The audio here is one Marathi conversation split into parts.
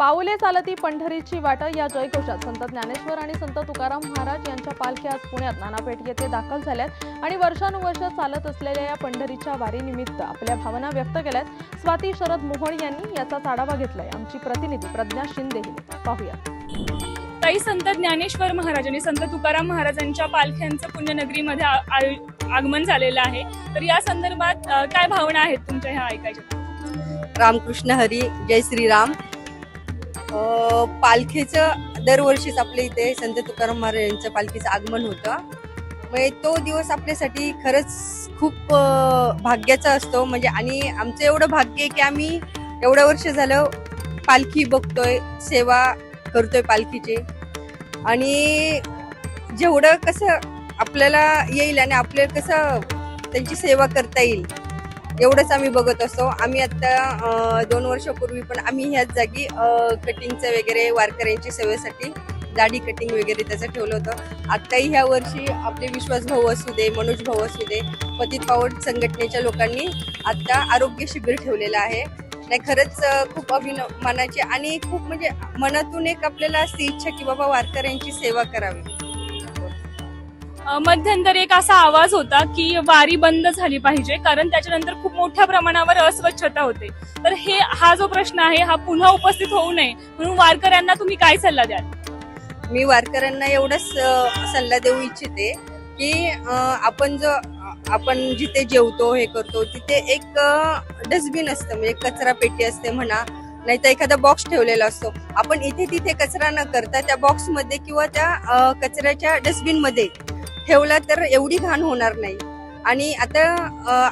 पाऊले चालती पंढरीची वाट या जयघोषात. संत ज्ञानेश्वर आणि संत तुकाराम महाराज यांच्या पालख्या आज पुण्यात नानापेठ येथे दाखल झाल्यात आणि वर्षानुवर्ष चालत असलेल्या या पंढरीच्या वारीनिमित्त आपल्या भावना व्यक्त केल्यात. स्वाती शरद मोहोळ यांनी याचा आढावा घेतलाय. आमची प्रतिनिधी प्रज्ञा शिंदे. पाहूया. ताई संत ज्ञानेश्वर महाराज आणि संत तुकाराम महाराजांच्या पालख्यांचं पुण्यनगरीमध्ये आगमन झालेलं आहे. तर या संदर्भात काय भावना आहेत तुमच्या ह्या ऐकायच्या? रामकृष्ण हरी जय श्रीराम. पालखीचं दरवर्षीच आपल्या इथे संत तुकाराम महाराज यांचं पालखीचं आगमन होतं. म्हणजे तो दिवस आपल्यासाठी खरंच खूप भाग्याचा असतो. म्हणजे आणि आमचं एवढं भाग्य आहे की आम्ही एवढं वर्ष झालं पालखी बघतोय सेवा करतोय पालखीची. आणि जेवढं कसं आपल्याला येईल आणि आपल्याला कसं त्यांची सेवा करता येईल एवढंच आम्ही बघत असतो. आम्ही आता दोन वर्षापूर्वी पण आम्ही ह्याच जागी कटिंगचं वगैरे वारकऱ्यांची सेवेसाठी दाढी कटिंग वगैरे त्याचं ठेवलं होतं. आत्ताही ह्या वर्षी आपले विश्वास भाऊ असू दे मनोज भाऊ असू दे पतित पावड संघटनेच्या लोकांनी आत्ता आरोग्य शिबिर ठेवलेलं आहे. नाही खरंच खूप खूप अभिमानाची आणि खूप म्हणजे मनातून एक आपल्याला अशी इच्छा की बाबा वारकऱ्यांची सेवा करावी. मध्यंतरी एक असा आवाज होता की वारी बंद झाली पाहिजे कारण त्याच्यानंतर खूप मोठ्या प्रमाणावर अस्वच्छता होते. तर हे हा जो प्रश्न आहे हा पुन्हा उपस्थित होऊ नये म्हणून वारकऱ्यांना तुम्ही काय सल्ला द्याल? मी वारकऱ्यांना एवढंच सल्ला देऊ इच्छिते की आपण जो आपण जिथे जेवतो हे करतो तिथे एक डस्टबिन असतं म्हणजे कचरा पेटी असते म्हणा नाही तर एखादा बॉक्स ठेवलेला असतो. आपण इथे तिथे कचरा न करता त्या बॉक्समध्ये किंवा त्या कचऱ्याच्या डस्टबिनमध्ये ठेवला तर एवढी घाण होणार नाही. आणि आता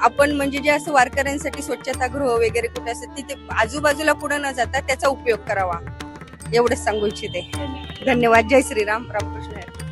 आपण म्हणजे जे असं वारकऱ्यांसाठी स्वच्छतागृह वगैरे कुठे असतात तिथे आजूबाजूला कुठं न जाता त्याचा उपयोग करावा. एवढंच सांगू इच्छिते. धन्यवाद. जय श्रीराम. रामकृष्ण.